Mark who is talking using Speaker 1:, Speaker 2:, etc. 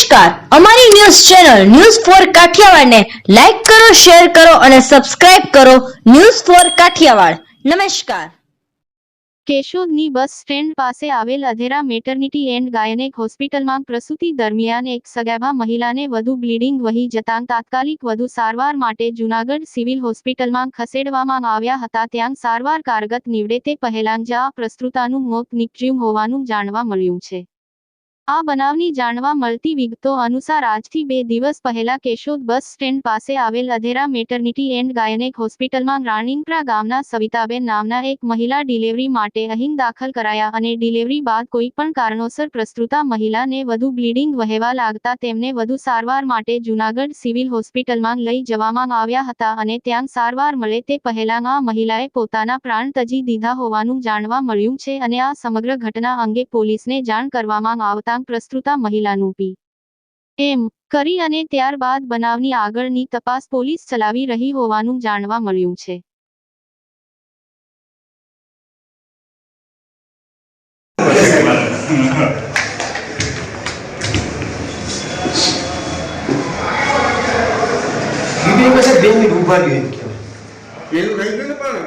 Speaker 1: નમસ્કાર. અમારી news channel news for કાઠિયાવાડને લાઈક કરો, શેર કરો અને સબસ્ક્રાઇબ કરો ન્યૂઝ ફોર કાઠિયાવાડ. નમસ્કાર.
Speaker 2: કેશોદની બસ સ્ટેન્ડ પાસે આવેલ અધેરા મેટર્નિટી એન્ડ ગાયનેક હોસ્પિટલમાં પ્રસૂતિ દરમિયાન એક સગાભા મહિલાને વધુ બ્લીડિંગ વહી જતાં તાત્કાલિક વધુ સારવાર માટે જૂનાગઢ સિવિલ હોસ્પિટલમાં ખસેડવામાં આવ્યા હતા. ત્યાં સારવાર કારગત નીવડે તે પહેલાં જ આ પ્રસ્તુતાનું મોત નીપજ્યું હોવાનું જાણવા મળ્યું છે. આ બનાવની જાણવા મળતી વિગતો અનુસાર આજથી બે દિવસ પહેલા કેશોદ બસ સ્ટેન્ડ પાસે આવેલ અધેરા મેટર્નિટી એન્ડ ગાયનેક હોસ્પિટલમાં રાણીપરા ગામના સવિતાબેન નામના એક મહિલા ડિલિવરી માટે અહીં દાખલ કરાયા અને ડિલિવરી બાદ કોઈ પણ કારણોસર પ્રસ્તુતા મહિલાને વધુ બ્લીડિંગ વહેવા લાગતા તેમને વધુ સારવાર માટે જૂનાગઢ સિવિલ હોસ્પિટલમાં લઈ જવામાં આવ્યા હતા અને ત્યાં સારવાર મળે તે પહેલાં આ મહિલાએ પોતાના પ્રાણ તજી દીધા હોવાનું જાણવા મળ્યું છે અને આ સમગ્ર ઘટના અંગે પોલીસને જાણ કરવામાં આવતાં પ્રસ્તુતા મહિલાનું પી. એમ. કરી અને ત્યારબાદ બનાવની આગળની તપાસ પોલીસ ચલાવી રહી હોવાનું જાણવા મળ્યું છે.
Speaker 3: બે મિનિટ ઊભા રહ્યો એમ કહેવાય
Speaker 4: પેલું રહી ગયું ને પણ